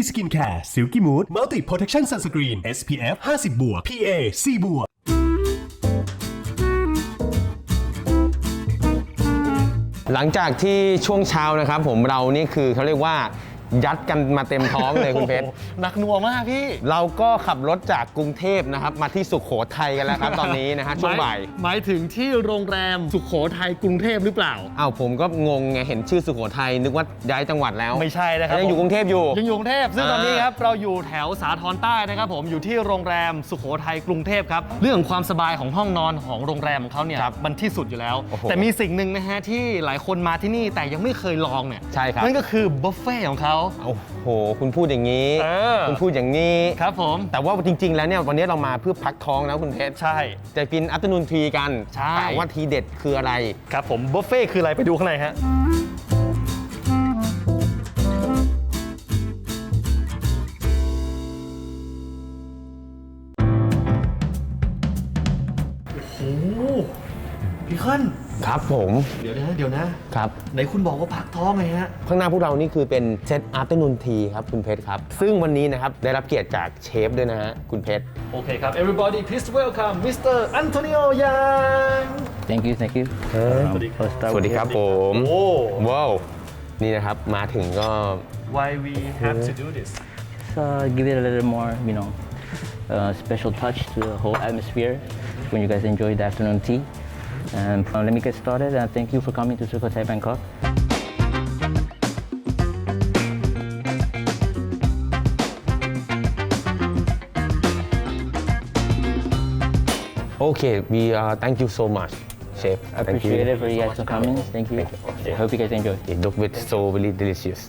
ีสกินแคร์ซิลกี้มูดมัลติโพเทคชั่นซันสกรีน SPF 50บวก PA 4บวกหลังจากที่ช่วงเช้านะครับผมเรานี่คือเขาเรียกว่า ยัดกันมาเต็มท้องเลยคุณเพชร หนักหน่วงมากพี่ เราก็ขับรถจากกรุงเทพนะครับ มาที่สุขโขทัยกันแล้วครับตอนนี้นะฮะช่วงบ่าย หมายถึงที่โรงแรมสุขโขทัยกรุงเทพหรือเปล่า อ้าวผมก็งงไงเห็นชื่อสุขโขทัยนึกว่าย้ายจังหวัดแล้วไม่ใช่นะครับยังอยู่กรุงเทพอยู่ยังอยู่กรุงเทพซึ่งอ่าตอนนี้ครับเราอยู่แถวสาทรใต้นะครับ ผมอยู่ที่โรงแรมสุขโขทัยกรุงเทพครับเรื่องของความสบายของห้องนอนของโรงแรมของเขาเนี่ยมันที่สุดอยู่แล้วโอ้โหแต่มีสิ่งหนึ่งนะฮะที่หลายคนมาที่นี่แต่ยังไม่เคยลองเนี่ยใช่ครับนั่นก็คือบุฟเฟ่ของเขาโอ้โห คุณพูดอย่างนี้ เออ คุณพูดอย่างนี้ ครับผม แต่ว่าจริง ๆ แล้วเนี่ยวันนี้เรามาเพื่อพักท้องนะคุณเพชรใช่ จะกินอั t นูนทีกันใช่ แต่ว่าทีเด็ดคืออะไร ครับผมบุฟเฟ่คืออะไรไปดูข้างในฮะ ครับผมเดี๋ยวนะเดี๋ยวนะ ครับ ไหนคุณบอกว่าพักท้องไงฮะ ข้างหน้าพวกเรานี่คือเป็นเซตอั t นูนทีครับคุณเพชรครับ ซึ่งวันนี้นะครับได้รับเกียรติจากเชฟด้วยนะฮะคุณเพชร โอเคครับ everybody please welcome Mr. Antonio Yang Thank you, thank you. Um, first start สวัสดี with- ครับผมโอ้ ว้าวนี่นะครับมาถึงก็ why we have to do this Let's uh, give it a little more, you know, uh, special touch to the whole atmosphere when you guys enjoy the afternoon tea. And uh, let me get started. Uh, thank you for coming to Sukhothai, Bangkok. โอเค we uh, thank you so much chef I Thank appreciate you. it for you guys for coming. Thank you. I hope you guys enjoy. It look with so very delicious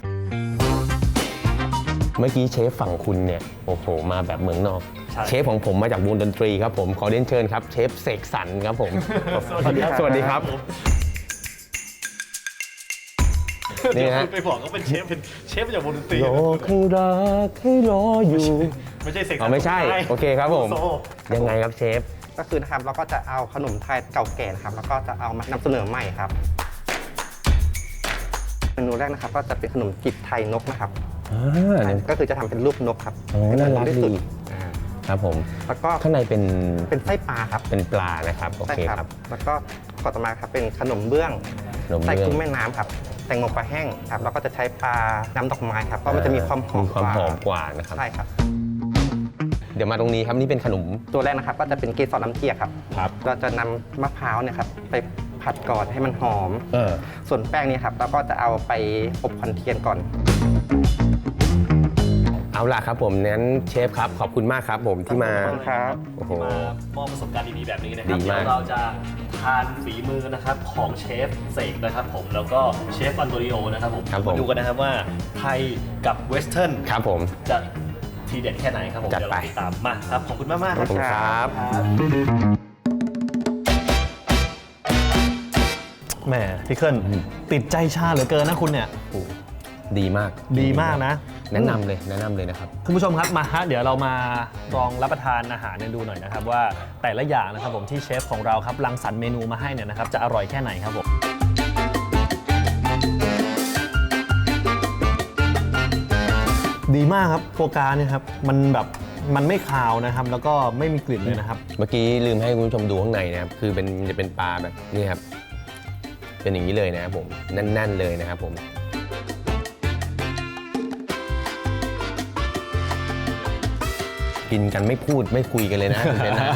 เมื่อกี้เชฟฝั่งคุณเนี่ย โอ้โห มาแบบเมืองนอก ใช่ เชฟของผมมาจากวงดนตรีครับผมขอเรียนเชิญครับเชฟเสกสรรครับผม สวัสดีครับ สวัสดีครับ นี่ฮะไปบอกก็เป็นเชฟเป็นเชฟจากวงดนตรีรอให้รักให้รออยู่ไม่ใช่เสกอ๋อไม่ใช่ โอเคครับผมโซยังไงครับเชฟ ก็คือนะครับเราก็จะเอาขนมไทยเก่าแก่นะครับแล้วก็จะเอามานำเสนอใหม่ครับเมนูแรกนะครับ ก็จะเป็นขนมจีบไทยนกนะครับ อ่าเนี่ยก็คือจะทำเป็นรูปนกครับโอ้น่ารักที่สุดีอ่า ครับผมแล้วก็ข้างในเป็นเป็นไส้ปลาครับเป็นปลานะครับโอใช่เคครับครับ แล้วก็ขอต่อมาครับเป็นขนมเบื้องขนมใส่เบื้อง กุ้งแม่น้ำครับแตงโมปลาแห้งครับแล้วก็จะใช้ปลาน้ำดอกไม้ครับเพราะมันจะมีความหอมความหอมกกว่าว่านะครับ ใช่ครับ เดี๋ยวมาตรงนี้ครับนี่เป็นขนมตัวแรกนะครับก็จะเป็นเกสรน้ำเจียครับ ครับเราจะนำมะพร้าวเนี่ยครับไปผัดก่อนให้มันหอม เออส่วนแป้งเนี่ยครับเราก็จะเอาไปอบควันเทียนก่อน เอาล่ะครับผมนั้นเชฟครับ ขอบคุณมากครับผมที่มา ขอบคุณครับ โอ้โหมามอบประสบการณ์ดีๆแบบนี้นะคดีรับเดี๋มายกวเราจะทานฝีมือนะครับของเชฟเสกนะครับผมแล้วก็เชฟอันโตนิโอนะครับผมครับผมมาดูกันนะครับว่าไทยกับเวสเทิร์นครับผม จะทีเด็ดแค่ไหนครับผมจัดเดี๋ยวไปเราติดตามมาครับขอบคุณมากมากๆขอบคุณครับ แหมพี่เคิลติดใจชาเหลือเกินนะคุณเนี่ย ดีมากดีมากนะ แนะนำเลยแนะนำเลยนะครับ คุณผู้ชมครับมาฮะเดี๋ยวเรามาลองรับประทานอาหารเนี่ยดูหน่อยนะครับว่าแต่ละอย่างนะครับผมที่เชฟของเราครับรังสรรค์เมนูมาให้เนี่ยนะครับจะอร่อยแค่ไหนครับผมดีมากครับโฟกาเนี่ยครับมันแบบมันไม่คาวนะครับ แล้วก็ไม่มีกลิ่นเลยนะครับ เมื่อกี้ลืมให้คุณผู้ชมดูข้างในนะครับ คือเป็นจะเป็นปลาแบบนี่ครับ เป็นอย่างนี้เลยนะครับผมแน่นๆเลยนะครับผม กินกันไม่พูดไม่คุยกันเลยนะคุณเบนนะ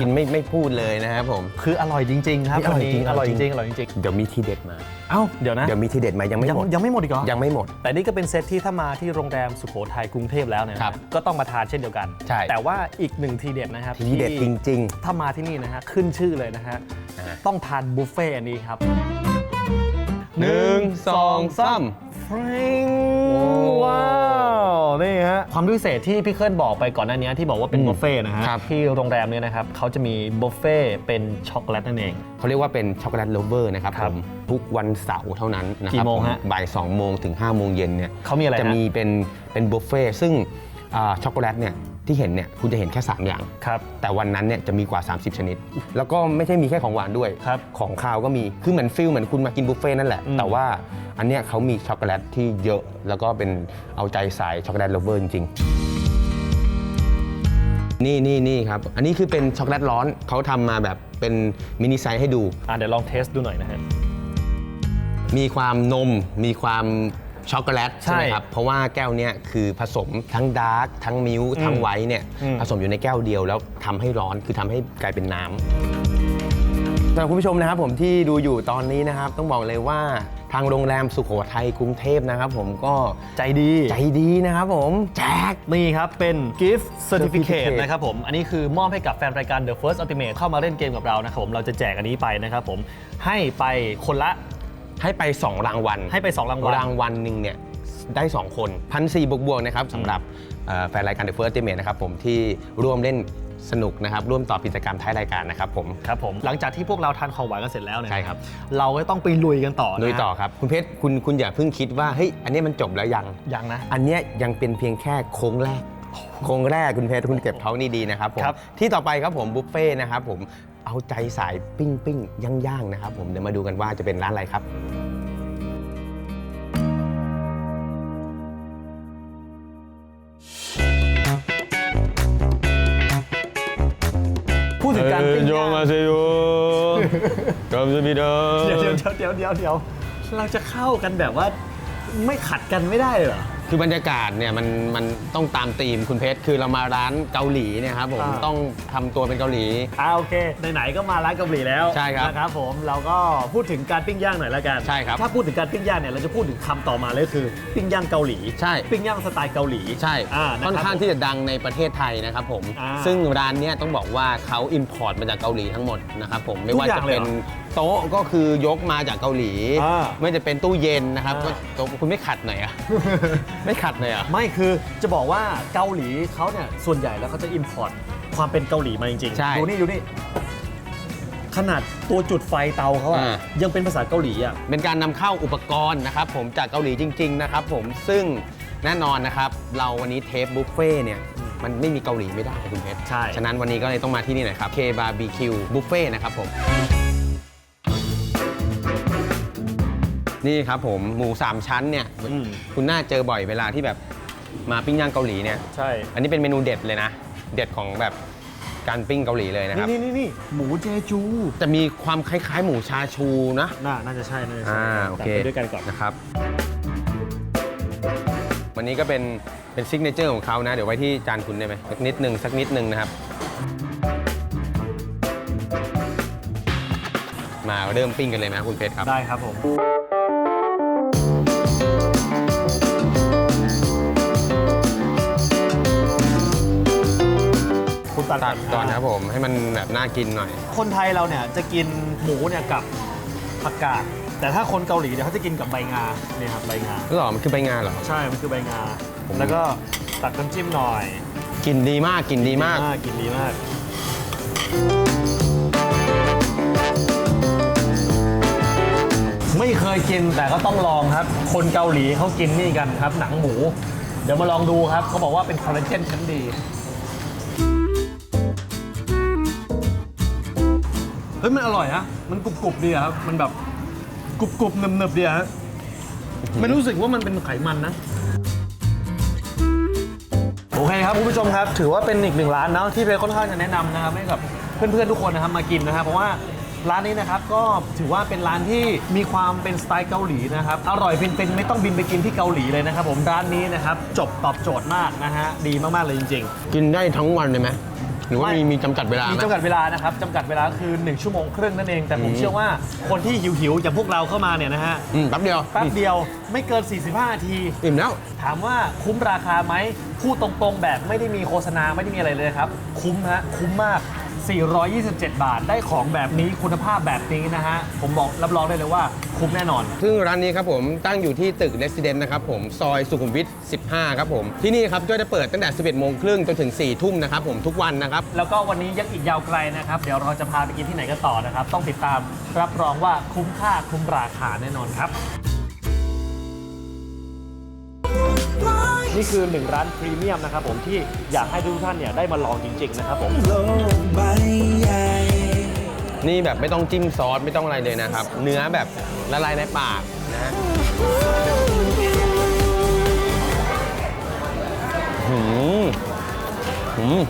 กินไม่ไม่พูดเลยนะครับผม คืออร่อยจริง ๆ ครับอร่อยจริงวันนี้อร่อยจริงๆอร่อยจริงเดี๋ยวมีทีเด็ดมาๆเอ้าเดี๋ยวนะ เดี๋ยวมีทีเด็ดมายังไม่ยังหมดยังไม่หมดอีกเหรอยังไม่หมด แต่นี่ก็เป็นเซตที่ถ้ามาที่โรงแรมสุโขทัยกรุงเทพแล้วเนี่ยครับก็ต้องมาทานเช่นเดียวกัน ใช่ แต่ว่าอีกหนึ่งทีเด็ดนะครับทีเด็ดจริงถ้ามาที่นี่นะฮะขึ้นชื่อเลยนะฮะอ่าต้องทานบุฟเฟ่ต์อันนี้ครับๆหนึ่งสองสาม ฟริงว้าว นี่ฮะ ความพิเศษที่พี่เคิลบอกไปก่อนหน้านี้ที่บอกว่าเป็นอืมบุฟเฟ่ต์นะฮะ ครับ ที่โรงแรมเนี่ยนะครับเขาจะมีบุฟเฟ่ต์เป็นช็อกโกแลตนั่นเอง เขาเรียกว่าเป็นช็อกโกแลตโลเวอร์นะครับครัผบมทุกวันเสาร์เท่านั้นนะคกี่รับโมงผฮะบ่าย2โมงถึง5โมงเย็นเนี่ยเขามีอะไรฮะจะมีเป็นเป็นบุฟเฟ่ต์ซึ่งอ่า ช็อกโกแลตเนี่ยที่เห็นเนี่ยคุณจะเห็นแค่ 3 อย่าง ครับ แต่วันนั้นเนี่ยจะมีกว่า 30 ชนิด แล้วก็ไม่ใช่มีแค่ของหวานด้วย ครับของคาวก็มี คือเหมือนฟิลเหมือนคุณมากินบุฟเฟ่ต์นั่นแหละ อืม แต่ว่าอันเนี้ยเขามีช็อกโกแลตที่เยอะ แล้วก็เป็นเอาใจสายช็อกโกแลตเลเวอร์จริงๆนี่นี่นี่ครับ อันนี้คือเป็นช็อกโกแลตร้อนเขาทำมาแบบเป็นมินิไซส์ให้ดู อะเดี๋ยวลองเทสดูหน่อยนะฮะ มีความนม มีความ ช็อกโกแลตใช่ใช่ไหมครับ เพราะว่าแก้วเนี้ยคือผสมทั้งดาร์กทั้งมิลค์ทั้งไวท์เนี่ยอืมผสมอยู่ในแก้วเดียวแล้วทำให้ร้อนคือทำให้กลายเป็นน้ำสำหรับคุณผู้ชมนะครับผมที่ดูอยู่ตอนนี้นะครับ ต้องบอกเลยว่าทางโรงแรมสุโขทัยกรุงเทพนะครับผมก็ใจดีใจดีนะครับผม แจกนี่ครับ เป็น gift certificate Certificate นะครับผม อันนี้คือมอบให้กับแฟนรายการ The First Ultimate เข้ามาเล่นเกมกับเรานะครับผม เราจะแจกอันนี้ไปนะครับผมให้ไปคนละ ให้ไป 2 รางวัลให้ไปสองรางวัล รางวัลหนึ่งเนี่ยได้ 2 คนพันสี่บวกบวกๆนะครับสำหรับเอ่อแฟนรายการ The First Ultimate นะครับผมที่ร่วมเล่นสนุกนะครับ ร่วมตอบกิจกรรมท้ายรายการนะครับผม ครับผมหลังจากที่พวกเราทานของหวานกันเสร็จแล้วเนี่ยใช่ครับ เราก็ต้องไปลุยกันต่อนะลุยต่อครับ คุณเพชรคุณคุณอย่าเพิ่งคิดว่าเฮ้ยอันนี้มันจบแล้วยัง ยังนะ อันเนี้ยยังเป็นเพียงแค่โค้งแรก โค้งแรกคุณเพชรคุณเก็บท้องดีๆนะครับผม ครับที่ต่อไปครับผมบุฟเฟ่ต์นะครับผม เอาใจสายปิ้งปิ้งย่างย่างๆนะครับผมเดี๋ยวมาดูกันว่าจะเป็นร้านอะไรครับ พูดถึงการปิ้งย่างเซโยกำจะมีเดิเดี๋ยวเดี๋ยวเดี๋ยวเดี๋ยวเดี๋ยวเราจะเข้ากันแบบว่าไม่ขัดกันไม่ได้เลยเหรอ คือบรรยากาศเนี่ยมันมันต้องตามธีมคุณเพชรคือเรามาร้านเกาหลีเนี่ยครับผมอ่า ต้องทำตัวเป็นเกาหลี อ่าโอเค ไหนๆก็มาร้านเกาหลีแล้วใช่ครับนะครับผมเราก็พูดถึงการปิ้งย่างหน่อยแล้วกันใช่ครับถ้าพูดถึงการปิ้งย่างเนี่ยเราจะพูดถึงคำต่อมาเลยคือ ปิ้งย่างเกาหลีใช่ ปิ้งย่างสไตล์เกาหลีใช่อ่าะค่อนรับข้างผมที่จะดังในประเทศไทยนะครับผม อ่าซึ่งร้านเนี้ยต้องบอกว่าเขาอินพอร์ตมาจากเกาหลีทั้งหมดนะครับผมไม่ว่าทุกอย่าจะงเลยเป็นเหรอ โต๊ะก็คือยกมาจากเกาหลี อ่า ไม่จะเป็นตู้เย็นนะครับอ่าก็โต๊ะคุณไม่ขัดหน่อยอะไม่ขัดหน่อยอะไม่คือจะบอกว่าเกาหลีเขาเนี่ยส่วนใหญ่แล้วเขาจะอิ p พอร์ตความเป็นเกาหลีมาจริงใช่ๆดูนี่ดูนี่ขนาดตัวจุดไฟเตาเขาอะอ่า ยังเป็นภาษาเกาหลีอะเป็นการนำเข้าอุปกรณ์นะครับผมจากเกาหลีจริง ๆ นะครับผมซึ่งแน่นอนนะครับ เราวันนี้เทปบุฟเฟ่ต์เนี่ย มันไม่มีเกาหลีไม่ได้คุณเพชรใช่ ฉะนั้นวันนี้ก็เลยต้องมาที่นี่หน่อยครับ K Barbecue Buffet นะครับผม นี่ครับผมหมู3ชั้นเนี่ยอืม คุณน่าเจอบ่อยเวลาที่แบบมาปิ้งย่างเกาหลีเนี่ย ใช่ อันนี้เป็นเมนูเด็ดเลยนะ เด็ดของแบบการปิ้งเกาหลีเลยนะครับ นี่นี่นี่หมูเจจู จะมีความคล้ายๆ หมูชาชูนะ น่าน่าจะใช่น่าจะใช่อ่าโอเคแต่ไปด้วยกันก่อน นะครับ วันนี้ก็เป็นเป็นซิกเนเจอร์ของเขานะ เดี๋ยวไว้ที่จานคุณได้ไหมสักนิดหนึ่งสักนิดหนึ่งนะครับ มาเริ่มปิ้งกันเลยไหมคุณเพชรครับ ได้ครับผม คุณตัดตัดก่อนนะครับผมให้มันแบบน่ากินหน่อย คนไทยเราเนี่ยจะกินหมูเนี่ยกับผักกาดแต่ถ้าคนเกาหลีเนี่ยเขาจะกินกับใบงาเนี่ยครับใบงาก็หรอมันคือใบงาเหรอ ใช่มันคือใบงา ผม แล้วก็ตัดน้ำจิ้มหน่อยกลินดีมากกลินดีมาก กินดีมากไม่เคยกินแต่ก็ต้องลองครับ คนเกาหลีเขากินนี่กันครับ หนังหมู เดี๋ยวมาลองดูครับเขาบอกว่าเป็นคอลลาเจนชั้นดี ฮ้ยมันอร่อยนะมันกรุบกรุบๆดีอะครับมันแบบกรุบกรุบๆเนึบเนึบๆดีอะฮะไม่รู้สึกว่ามันเป็นไขมันนะ โอเคครับคุณผู้ชมครับ ถือว่าเป็นอีกหนึ่งร้านเนาะที่เพลค่อนข้างจะแนะนำนะครับให้กับเพื่อนๆทุกคนนะครับมากินนะครับ เพราะว่าร้านนี้นะครับก็ถือว่าเป็นร้านที่มีความเป็นสไตล์เกาหลีนะครับอร่อยเป็นๆไม่ต้องบินไปกินที่เกาหลีเลยนะครับผมร้านนี้นะครับจบตอบโจทย์มากนะฮะดีมากๆเลยจริงๆกินได้ทั้งวันเลยไหมห รือว่าไม่มีมีจำกัดเวลาไหมีม จำกัดเวลานะครับจำกัดเวลาคือ 1 ชั่วโมงครึ่งนั่นเอง แต่ผมอืมเชื่อว่าคนที่หิวๆอย่างพวกเราเข้ามาเนี่ยนะฮะอืมแป๊บเดียวแป๊บเดียวไม่เกิน 45นาที อิ่มแล้ว ถามว่าคุ้มราคาไหมพูดตรงๆแบบไม่ได้มีโฆษณาไม่ได้มีอะไรเลยครับ คุ้มฮะคุ้มมาก 427 บาทได้ของแบบนี้คุณภาพแบบนี้นะฮะ ผมบอกรับรองได้เลยว่าคุ้มแน่นอน ซึ่งร้านนี้ครับผมตั้งอยู่ที่ตึก Resident นะครับผมซอยสุขุมวิท 15 ครับผม ที่นี่ครับก็จะเปิดตั้งแต่ 11 โมงครึ่งจนถึง 4 ทุ่มนะครับผมทุกวันนะครับ แล้วก็วันนี้ยังอีกยาวไกลนะครับ เดี๋ยวเราจะพาไปกินที่ไหนกันต่อนะครับ ต้องติดตามรับรองว่าคุ้มค่าคุ้มราคาแน่นอนครับ นี่คือหนึ่งร้านพรีเมียมนะครับผมที่อยากให้ทุกท่านเนี่ยได้มาลองจริง ๆ นะครับผม นี่แบบไม่ต้องจิ้มซอสไม่ต้องอะไรเลยนะครับ เนื้อแบบละลายในปากนะฮะหืมหืม